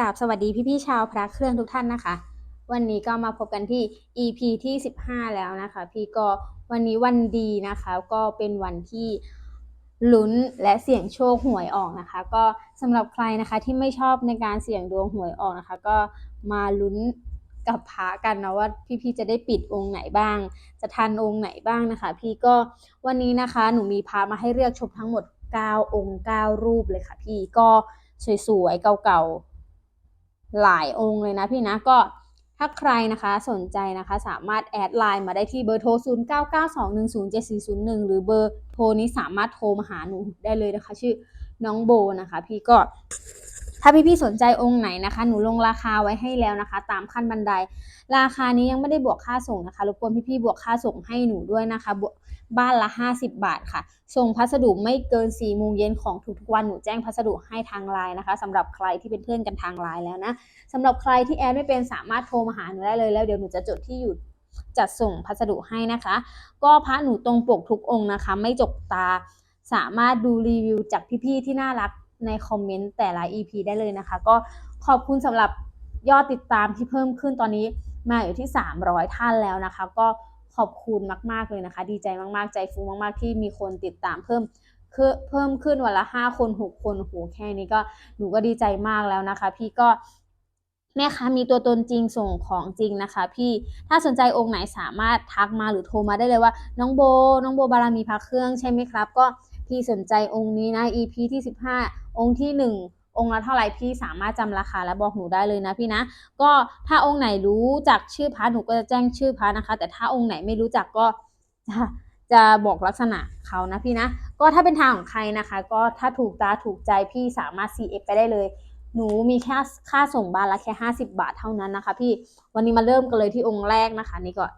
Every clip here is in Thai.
ราบสวัสดีพี่ๆชาวพระเครื่องทุกท่านนะคะ วันนี้ก็มาพบกันที่ EP ที่ 15 แล้วนะคะ พี่ก็วันนี้วันดีนะคะ ก็เป็นวันที่ลุ้นและเสี่ยงโชคหวยออกนะคะ ก็สำหรับใครนะคะที่ไม่ชอบในการเสี่ยงดวงหวยออกนะคะ ก็มาลุ้นกับพระกันนะว่าพี่ๆจะได้ปิดองค์ไหนบ้าง จะทันองค์ไหนบ้างนะคะ พี่ก็วันนี้นะคะหนูมีพระมาให้เลือกชมทั้งหมด 9 องค์ 9 รูปเลยค่ะ พี่ก็สวยๆเก่าๆ หลายองค์เลยนะพี่นะก็ถ้าใครนะคะสนใจนะคะ สามารถแอดไลน์มาได้ที่เบอร์โทร 0992107401 หรือเบอร์โทรนี้สามารถโทรมาหาหนูได้เลยนะคะ ชื่อน้องโบนะคะ พี่ก็ถ้าพี่ๆสนใจองค์ไหนนะคะ หนูลงราคาไว้ให้แล้วนะคะ ตามขั้นบันได ราคานี้ยังไม่ได้บวกค่าส่งนะคะรบกวนพี่ๆบวกค่าส่งให้หนูด้วยนะคะบวก บ้านละ 50 บาทค่ะ ส่งพัสดุไม่เกิน4ี่โมงเย็นของทุกๆวันหนูแจ้งพัสดุให้ทางไลน์นะคะสำหรับใครที่เป็นเพื่อนกันทางไลน์แล้วนะสำหรับใครที่แอดไม่เป็นสามารถโทรมาหาหนูได้เลยแล้วเดี๋ยวหนูจะจดที่อยู่จัดส่งพัสดุให้นะคะ ก็พระหนูตรงปกทุกองค์นะคะ ไม่จกตาสามารถดูรีวิวจากพี่ๆที่น่ารักในคอมเมนต์แต่ละ EP ได้เลยนะคะ ก็ขอบคุณสำหรับยอดติดตามที่เพิ่มขึ้นตอนนี้มาอยู่ที่ 300 ท่านแล้วนะคะ ก็ ขอบคุณมาก ๆ เลยนะคะ ดีใจมากๆ ใจฟูมาก ๆ ที่มีคนติดตามเพิ่มเพิ่มขึ้นวันละ5คน6คนโหแค่นี้ก็หนูก็ดีใจมากแล้วนะคะ พี่ก็แม่ค้ามีตัวตนจริงส่งของจริงนะคะ พี่ถ้าสนใจองค์ไหนสามารถทักมาหรือโทรมาได้เลยว่า น้องโบ น้องโบบารมีพระเครื่องใช่ไหมครับ ก็พี่สนใจองค์นี้นะ EP ที่ 15 องค์ที่ 1 องค์ละเท่าไหร่พี่สามารถจำราคาและบอกหนูได้เลยนะพี่นะ ก็ถ้าองค์ไหนรู้จักชื่อพระหนูก็จะแจ้งชื่อพระนะคะ แต่ถ้าองค์ไหนไม่รู้จักก็จะจะบอกลักษณะเขานะพี่นะ ก็ถ้าเป็นทางของใครนะคะ ก็ถ้าถูกตาถูกใจพี่สามารถ CF ไปได้เลย หนูมีแค่ค่าส่งบ้านละแค่ 50 บาทเท่านั้นนะคะ พี่วันนี้มาเริ่มกันเลยที่องค์แรกนะคะ นี่ก่อน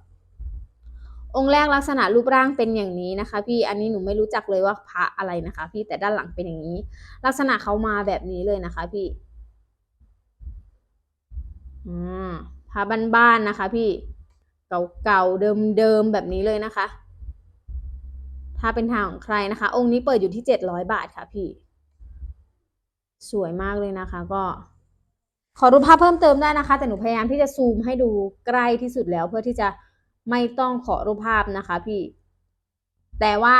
องค์แรกลักษณะรูปร่างเป็นอย่างนี้นะคะ พี่อันนี้หนูไม่รู้จักเลยว่าพระอะไรนะคะ พี่แต่ด้านหลังเป็นอย่างนี้ ลักษณะเขามาแบบนี้เลยนะคะ พี่อ่าพาบ้านๆนะคะ พี่เก่าๆเดิมๆแบบนี้เลยนะคะ ถ้าเป็นทางของใครนะคะ องค์นี้เปิดอยู่ที่เจ็ดร้อยบาทค่ะ พี่ สวยมากเลยนะคะ ก็ขอรูปภาพเพิ่มเติมได้นะคะ แต่หนูพยายามที่จะซูมให้ดูใกล้ที่สุดแล้วเพื่อที่จะ ไม่ต้องขอรูปภาพนะคะพี่ แต่ว่า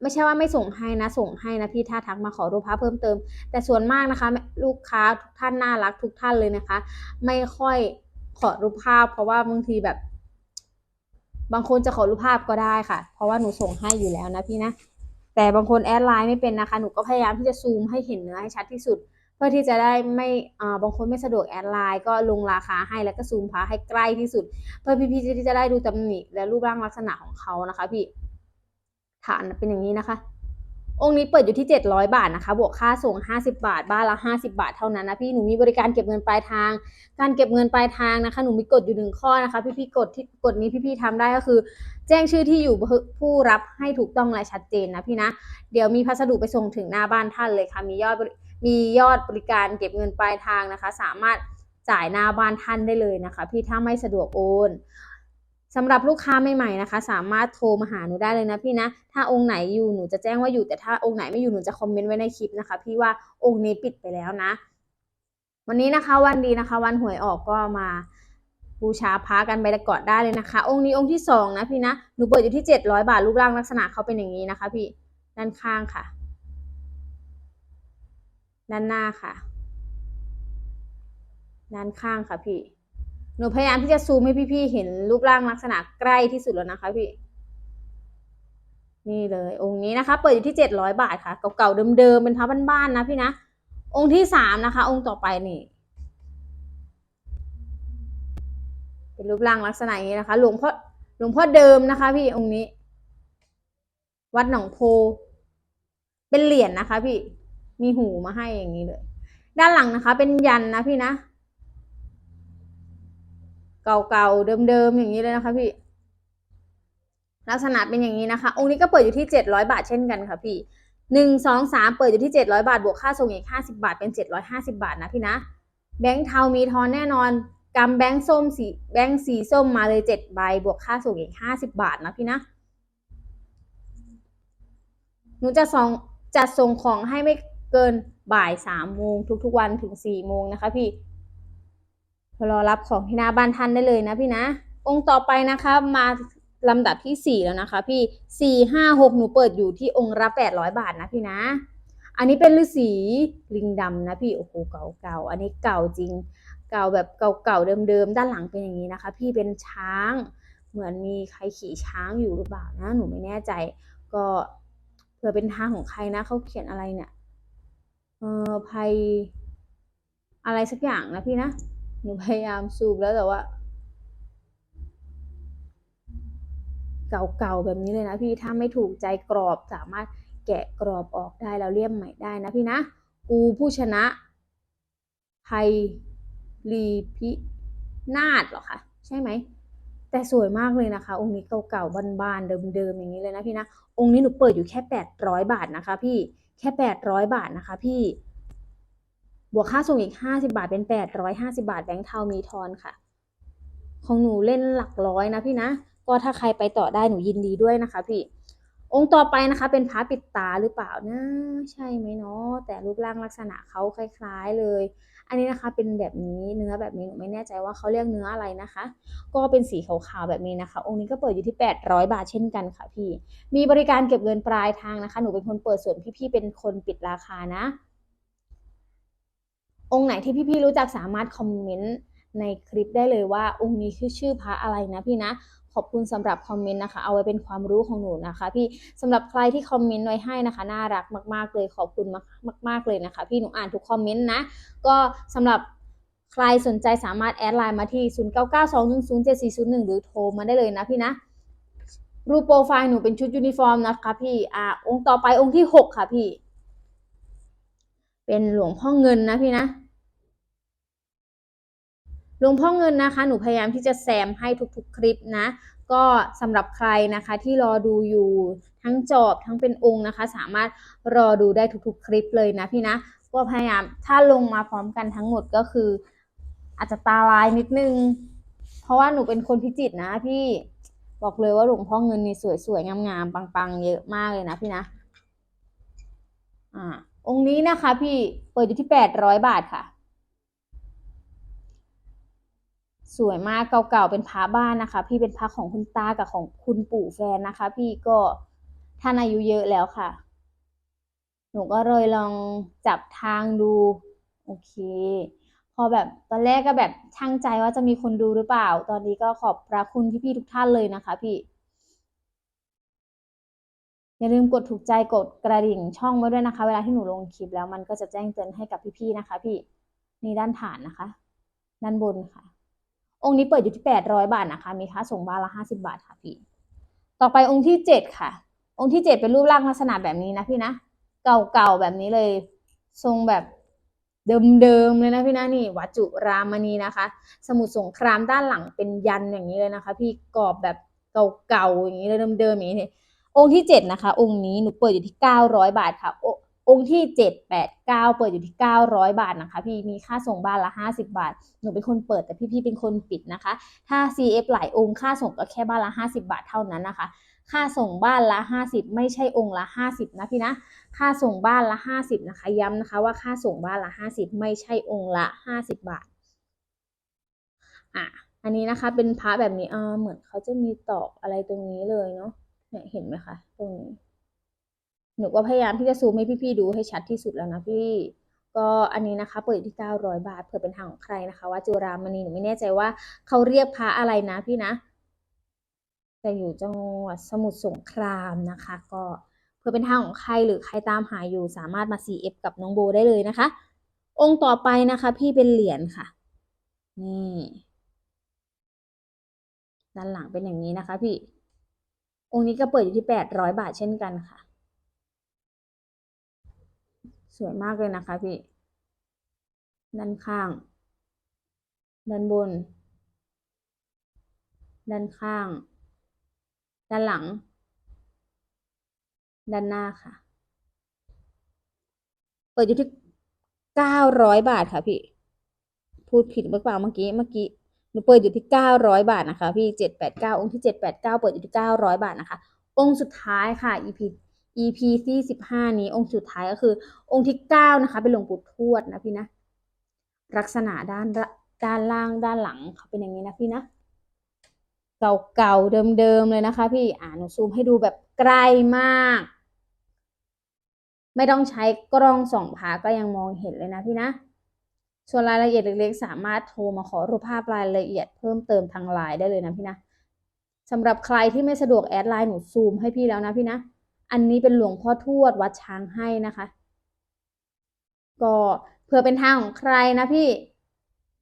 ไม่ใช่ว่าไม่ส่งให้นะ ส่งให้นะพี่ถ้าทักมาขอรูปภาพเพิ่มเติม แต่ส่วนมากนะคะ ลูกค้าทุกท่านน่ารักทุกท่านเลยนะคะ ไม่ค่อยขอรูปภาพ เพราะว่าบางทีแบบ บางคนจะขอรูปภาพก็ได้ค่ะ เพราะว่าหนูส่งให้อยู่แล้วนะพี่นะแต่บางคนแอดไลน์ไม่เป็นนะคะ หนูก็พยายามที่จะซูมให้เห็นเนื้อให้ชัดที่สุด พื่อที่จะได้ไม่บางคนไม่สะดวกแอดไลน์ก็ลงราคาให้แล้วก็ซูมพาให้ใกล้ที่สุด เพื่อพี่ๆที่จะได้ดูตำหนิและรูปร่างลักษณะของเขานะคะ พี่ฐานเป็นอย่างนี้นะคะองค์นี้เปิดอยู่ที่ 700 บาทนะคะ บวกค่าส่ง 50 บาท บ้านละ 50 บาทเท่านั้นนะพี่ หนูมีบริการเก็บเงินปลายทาง การเก็บเงินปลายทางนะคะ หนูมีกฎอยู่หนึ่งข้อนะคะ พี่ๆกฎที่กฎนี้พี่ๆทำได้ก็คือ แจ้งชื่อที่อยู่ผู้รับให้ถูกต้องและชัดเจนนะพี่นะ เดี๋ยวมีพัสดุไปส่งถึงหน้าบ้านท่านเลยค่ะ มียอด มียอดบริการเก็บเงินปลายทางนะคะ สามารถจ่ายหน้าบ้านท่านได้เลยนะคะ พี่ถ้าไม่สะดวกโอนสำหรับลูกค้าใหม่ๆนะคะ สามารถโทรมาหาหนูได้เลยนะพี่นะ ถ้าองค์ไหนอยู่หนูจะแจ้งว่าอยู่แต่ถ้าองค์ไหนไม่อยู่หนูจะคอมเมนต์ไว้ในคลิปนะคะ พี่ว่าองค์นี้ปิดไปแล้วนะ วันนี้นะคะวันดีนะคะ วันหวยออกก็มาบูชาพระกันไปก่อนได้เลยนะคะ องค์นี้องค์ที่สองนะพี่นะหนูเปิดอยู่ที่เจ็ดร้อยบาทรูปร่างลักษณะเขาเป็นอย่างนี้นะคะ พี่ด้านข้างค่ะ ด้านหน้าค่ะ ด้านข้างค่ะพี่ หนูพยายามที่จะซูมให้พี่ๆเห็นรูปร่างลักษณะใกล้ที่สุดแล้วนะคะพี่ นี่เลย องค์นี้นะคะ เปิดอยู่ที่เจ็ดร้อยบาทค่ะเก่าๆเดิมๆเป็นพระบ้านๆนะพี่นะองค์ที่สามนะคะ องค์ต่อไปนี่เป็นรูปร่างลักษณะอย่างนี้นะคะหลวงพ่อหลวงพ่อเดิมนะคะ พี่องค์นี้ วัดหนองโพ เป็นเหรียญนะคะ พี่ มีหูมาให้อย่างนี้เลย ด้านหลังนะคะ เป็นยันนะพี่นะ เก่าๆเดิมๆอย่างนี้เลยนะคะพี่ ลักษณะเป็นอย่างนี้นะคะ องค์นี้ก็เปิดอยู่ที่เจ็ดร้อยบาทเช่นกันค่ะพี่หนึ่งสองสามเปิดอยู่ที่เจ็ดร้อยบาท บวกค่าส่งอีกห้าสิบาท เป็นเจ็ดร้อยห้าสิบาทนะพี่นะ แบงค์เทามีทอนแน่นอนกำแบงค์ส้มสีแบงค์สีส้มมาเลยเจ็ดใบบวกค่าส่งอีกห้าสิบาทนะพี่นะหนูจะส่งจัดส่งของให้ไม่ เกินบ่ายสามโมงทุกๆวันถึงสี่โมงนะคะพี่รอรับของที่หน้าบ้านท่านได้เลยนะพี่นะ องค์ต่อไปนะคะมาลำดับที่สี่แล้วนะคะ พี่สี่ห้าหกหนูเปิดอยู่ที่องค์ละแปดร้อยบาทนะพี่นะ อันนี้เป็นฤาษีลิงดำนะพี่โอ้โหเก่าเก่าๆอันนี้เก่าจริง เก่าแบบเก่าๆเดิมๆด้านหลังเป็นอย่างนี้นะคะ พี่เป็นช้างเหมือนมีใครขี่ช้างอยู่หรือเปล่านะ หนูไม่แน่ใจ ก็เผื่อเป็นทางของใครนะเขาเขียนอะไรเนี่ย เออภัย อะไรสักอย่างนะพี่นะ หนูพยายามซูมแล้วแต่ว่า เก่าๆแบบนี้เลยนะพี่ถ้าไม่ถูกใจกรอบสามารถแกะกรอบออกได้แล้วเลี่ยมใหม่ได้นะพี่นะ กูผู้ชนะภัยรีพินาศเหรอคะใช่ไหมแต่สวยมากเลยนะคะ องค์นี้เก่าๆบานๆเดิมๆอย่างนี้เลยนะพี่นะ องค์นี้หนูเปิดอยู่แค่แปดร้อยบาทนะคะพี่แค่แปดร้อยบาทนะคะพี่ บวกค่าส่งอีกห้าสิบาทเป็นแปดร้อยห้าสิบาทแบงค์เทามีทอนค่ะ ของหนูเล่นหลักร้อยนะพี่นะ ก็ถ้าใครไปต่อได้หนูยินดีด้วยนะคะพี่ องค์ต่อไปนะคะ เป็นพระปิดตาหรือเปล่านะ ใช่ไหมเนาะ แต่รูปร่างลักษณะเขาคล้ายๆเลย อันนี้นะคะเป็นแบบนี้เนื้อแบบนี้หนูไม่แน่ใจว่าเขาเรียกเนื้ออะไรนะคะ ก็เป็นสีขาวๆแบบนี้นะคะ องค์นี้ก็เปิดอยู่ที่ 800 บาทเช่นกันค่ะพี่ มีบริการเก็บเงินปลายทางนะคะ หนูเป็นคนเปิดส่วนพี่ๆเป็นคนปิดราคานะ องค์ไหนที่พี่ๆรู้จักสามารถคอมเมนต์ในคลิปได้เลยว่าองค์นี้คือชื่อพระอะไรนะพี่นะ ขอบคุณสำหรับคอมเมนต์นะคะ เอาไว้เป็นความรู้ของหนูนะคะ พี่สำหรับใครที่คอมเมนต์ไว้ให้นะคะ น่ารักมาก ๆ เลยขอบคุณมากมากเลยนะคะ พี่หนูอ่านทุกคอมเมนต์นะ ก็สำหรับใครสนใจสามารถแอดไลน์มาที่ 0992107401 หรือโทรมาได้เลยนะพี่นะรูปโปรไฟล์หนูเป็นชุดยูนิฟอร์มนะคะพี่ อ่า องค์ต่อไปองค์ที่หกค่ะพี่ เป็นหลวงพ่อเงินนะพี่นะ หลวงพ่อเงินนะคะ หนูพยายามที่จะแซมให้ทุกๆคลิปนะ ก็สำหรับใครนะคะที่รอดูอยู่ทั้งจอบทั้งเป็นองค์นะคะ สามารถรอดูได้ทุกๆ คลิปเลยนะพี่นะ ก็พยายามถ้าลงมาพร้อมกันทั้งหมดก็คือ อาจจะตาลายนิดนึง เพราะว่าหนูเป็นคนพิจิตนะพี่บอกเลยว่าหลวงพ่อเงินนี่สวยๆ งามๆ ปังๆ เยอะมากเลยนะพี่นะ อ่า องค์นี้นะคะพี่ เปิดอยู่ที่แปดร้อยบาทค่ะ สวยมากเก่าๆเป็นพระบ้านนะคะ พี่เป็นพระของคุณตากับของคุณปู่แฟนนะคะ พี่ก็ท่านอายุเยอะแล้วค่ะ หนูก็เลยลองจับทางดู โอเค พอแบบตอนแรกก็แบบช่างใจว่าจะมีคนดูหรือเปล่า ตอนนี้ก็ขอบพระคุณพี่ๆทุกท่านเลยนะคะ พี่ อย่าลืมกดถูกใจกดกระดิ่งช่องไว้ด้วยนะคะ เวลาที่หนูลงคลิปแล้วมันก็จะแจ้งเตือนให้กับพี่ๆนะคะ พี่นี่ด้านฐานนะคะ ด้านบนค่ะ องค์นี้เปิดอยู่ที่แปดร้อยบาทนะคะ มีค่าส่งบ้านละห้าสิบาทค่ะพี่ ต่อไปองค์ที่เจ็ดค่ะ องค์ที่เจ็ดเป็นรูปร่างลักษณะแบบนี้นะพี่นะ เก่าๆแบบนี้เลย ทรงแบบเดิมๆเลยนะพี่นะนี่วัจุรามณีนะคะ สมุดสงครามด้านหลังเป็นยันอย่างนี้เลยนะคะ พี่กรอบแบบเก่าๆอย่างนี้เลยเดิมๆอย่างนี้องค์ที่เจ็ดนะคะ องค์นี้หนูเปิดอยู่ที่เก้าร้อยบาทค่ะโองค์ที่เจ็ดแปดเก้าเปิดอยู่ที่เก้าร้อยบาทนะคะ พี่มีค่าส่งบ้านละห้าสิบาท หนูเป็นคนเปิดแต่พี่ๆเป็นคนปิดนะคะ ถ้า CF หลายองค์ค่าส่งก็แค่บ้านละห้าสิบาทเท่านั้นนะคะ ค่าส่งบ้านละห้าสิบไม่ใช่องค์ละห้าสิบนะพี่นะ ค่าส่งบ้านละห้าสิบนะคะ ย้ำนะคะว่าค่าส่งบ้านละห้าสิบไม่ใช่องค์ละห้าสิบบาท อะ อันนี้นะคะเป็นพระแบบนี้อ่าเหมือนเขาจะมีตอกอะไรตรงนี้เลยเนาะ เนี่ยเห็นไหมคะ ตรงนี้ หนูก็พยายามที่จะซูมให้พี่ๆดูให้ชัดที่สุดแล้วนะพี่ก็อันนี้นะคะเปิดที่เก้าร้อยบาทเผื่อเป็นทางของใครนะคะ ว่าจุรามณีหนูไม่แน่ใจว่าเขาเรียกพระอะไรนะพี่นะ แต่อยู่จังหวัดสมุทรสงครามนะคะ ก็เพื่อเป็นทางของใครหรือใครตามหาอยู่สามารถมา CF กับน้องโบได้เลยนะคะ องค์ต่อไปนะคะ พี่เป็นเหรียญค่ะนี่ด้านหลังเป็นอย่างนี้นะคะ พี่ องค์นี้ก็เปิดอยู่ที่แปดร้อยบาทเช่นกันค่ะ สวยมากเลยนะคะพี่ ด้านข้าง ด้านบน ด้านข้าง ด้านหลัง ด้านหน้าค่ะ เปิดอยู่ที่เก้าร้อยบาทค่ะพี่ พูดผิดหรือเปล่าเมื่อกี้ เมื่อกี้หนูเปิดอยู่ที่เก้าร้อยบาทนะคะ พี่เจ็ดแปดเก้าองค์ที่เจ็ดแปดเก้าเปิดอยู่ที่เก้าร้อยบาทนะคะ องค์สุดท้ายค่ะ EP EP ที่สิบห้านี้องค์สุดท้ายก็คือ องค์ที่เก้านะคะ เป็นหลวงปู่ทวดนะพี่นะลักษณะด้านด้านล่างด้านหลังเขาเป็นอย่างนี้นะพี่นะ เก่าๆเดิมๆเลยนะคะ พี่อ่าหนูซูมให้ดูแบบใกลมาก ไม่ต้องใช้กล้องส่องผาก็ยังมองเห็นเลยนะพี่นะส่วนรายละเอียดเล็กๆ สามารถโทรมาขอรูปภาพรายละเอียดเพิ่มเติมทางไลน์ได้เลยนะพี่นะสำหรับใครที่ไม่สะดวกแอดไลน์หนูซูมให้พี่แล้วนะพี่นะ อันนี้เป็นหลวงพ่อทวดวัดช้างให้นะคะ ก็เพื่อเป็นทางของใครนะพี่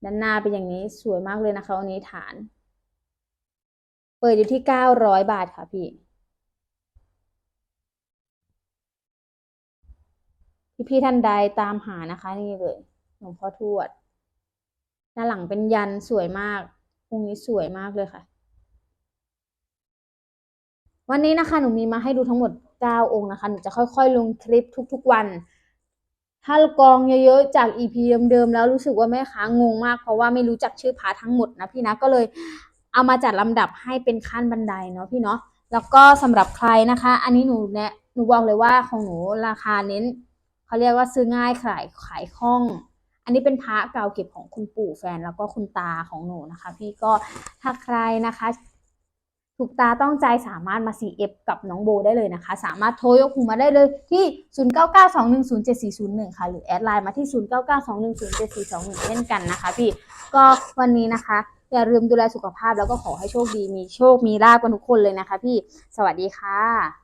ด้านหน้าเป็นอย่างนี้สวยมากเลยนะคะอันนี้ฐาน เปิดอยู่ที่เก้าร้อยบาทค่ะพี่พี่ท่านใดตามหานะคะ นี่เลยหลวงพ่อทวดด้านหลังเป็นยันสวยมากองค์นี้สวยมากเลยค่ะ วันนี้นะคะหนูมีมาให้ดูทั้งหมด 9 องค์นะคะหนูจะค่อยๆ ลงคลิปทุกๆวัน ถ้ากองเยอะๆจาก EP เดิมๆแล้วรู้สึกว่าแม่ค้างงมาก เพราะว่าไม่รู้จักชื่อพระทั้งหมดนะพี่นะก็เลยเอามาจัดลำดับให้เป็นขั้นบันไดเนาะพี่เนาะแล้วก็สำหรับใครนะคะ อันนี้หนูแนะหนูบอกเลยว่าของหนูราคาเน้นเขาเรียกว่าซื้อง่ายขายขายคล่อง อันนี้เป็นพระเก่าเก็บของคุณปู่แฟนแล้วก็คุณตาของหนูนะคะ พี่ก็ถ้าใครนะคะ ถูกตาต้องใจสามารถมา CF กับน้องโบได้เลยนะคะ สามารถโทรยกหูมาได้เลยที่ 0992107401 ค่ะ หรือแอดไลน์มาที่ 0992107421 เช่นกันนะคะพี่ ก็วันนี้นะคะ อย่าลืมดูแลสุขภาพแล้วก็ขอให้โชคดีมีโชคมีลาบกันทุกคนเลยนะคะพี่ สวัสดีค่ะ